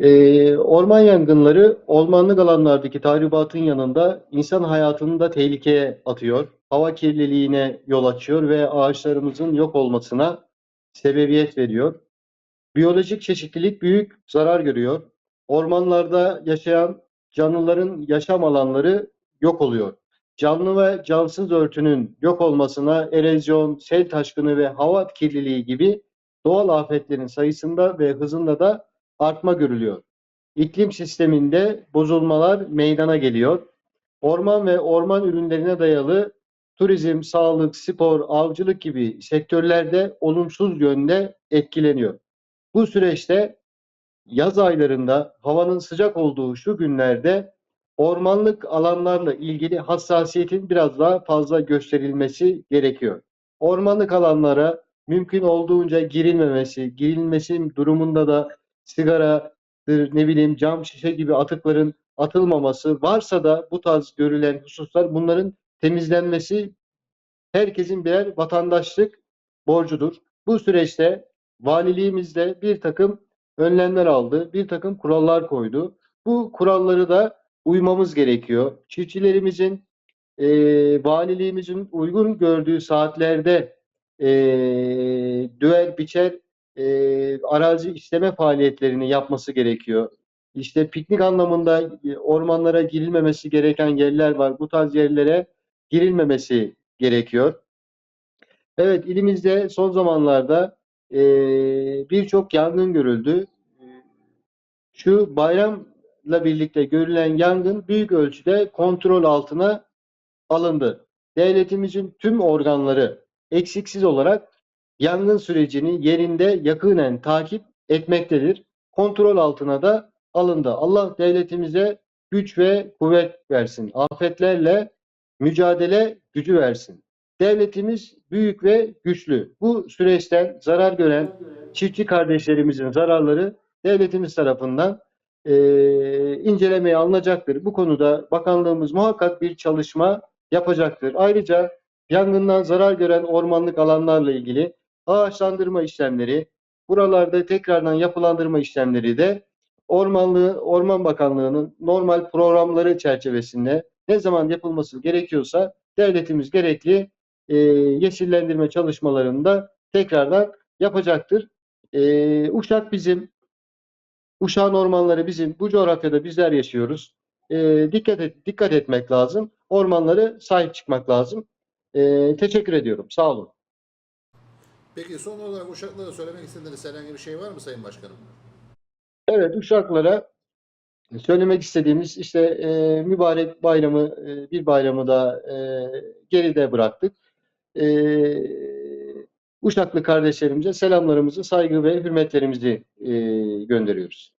Ee, orman yangınları ormanlık alanlardaki tahribatın yanında insan hayatını da tehlikeye atıyor. Hava kirliliğine yol açıyor ve ağaçlarımızın yok olmasına sebebiyet veriyor. Biyolojik çeşitlilik büyük zarar görüyor. Ormanlarda yaşayan canlıların yaşam alanları yok oluyor. Canlı ve cansız örtünün yok olmasına erozyon, sel taşkını ve hava kirliliği gibi doğal afetlerin sayısında ve hızında da artma görülüyor. İklim sisteminde bozulmalar meydana geliyor. Orman ve orman ürünlerine dayalı turizm, sağlık, spor, avcılık gibi sektörlerde olumsuz yönde etkileniyor. Bu süreçte yaz aylarında havanın sıcak olduğu şu günlerde ormanlık alanlarla ilgili hassasiyetin biraz daha fazla gösterilmesi gerekiyor. Ormanlık alanlara mümkün olduğunca girilmemesi, girilmesi durumunda da sigara, ne bileyim cam şişe gibi atıkların atılmaması varsa da bu tarz görülen hususlar bunların temizlenmesi herkesin birer vatandaşlık borcudur. Bu süreçte valiliğimizde bir takım önlemler aldı, bir takım kurallar koydu. Bu kuralları da uymamız gerekiyor. Çiftçilerimizin, e, valiliğimizin uygun gördüğü saatlerde e, düel, biçer, e, arazi işleme faaliyetlerini yapması gerekiyor. İşte piknik anlamında ormanlara girilmemesi gereken yerler var. Bu tarz yerlere girilmemesi gerekiyor. Evet, ilimizde son zamanlarda e, birçok yangın görüldü. Şu bayramla birlikte görülen yangın büyük ölçüde kontrol altına alındı. Devletimizin tüm organları eksiksiz olarak yangın sürecini yerinde yakinen takip etmektedir. Kontrol altına da alındı. Allah devletimize güç ve kuvvet versin. Afetlerle mücadele gücü versin. Devletimiz büyük ve güçlü. Bu süreçten zarar gören çiftçi kardeşlerimizin zararları devletimiz tarafından e, incelemeye alınacaktır. Bu konuda bakanlığımız muhakkak bir çalışma yapacaktır. Ayrıca yangından zarar gören ormanlık alanlarla ilgili ağaçlandırma işlemleri, buralarda tekrardan yapılandırma işlemleri de Ormanlığı, Orman Bakanlığı'nın normal programları çerçevesinde ne zaman yapılması gerekiyorsa devletimiz gerekli e, yeşillendirme çalışmalarında tekrardan yapacaktır. E, Uşak bizim, Uşak'ın ormanları bizim, bu coğrafyada bizler yaşıyoruz. E, dikkat et, dikkat etmek lazım. Ormanları sahip çıkmak lazım. E, teşekkür ediyorum. Sağ olun. Peki son olarak Uşaklara söylemek istediğiniz herhangi bir şey var mı Sayın Başkanım? Evet, Uşaklara söylemek istediğimiz işte e, mübarek bayramı, e, bir bayramı da e, geride bıraktık. E, Uşaklı kardeşlerimize selamlarımızı, saygı ve hürmetlerimizi e, gönderiyoruz.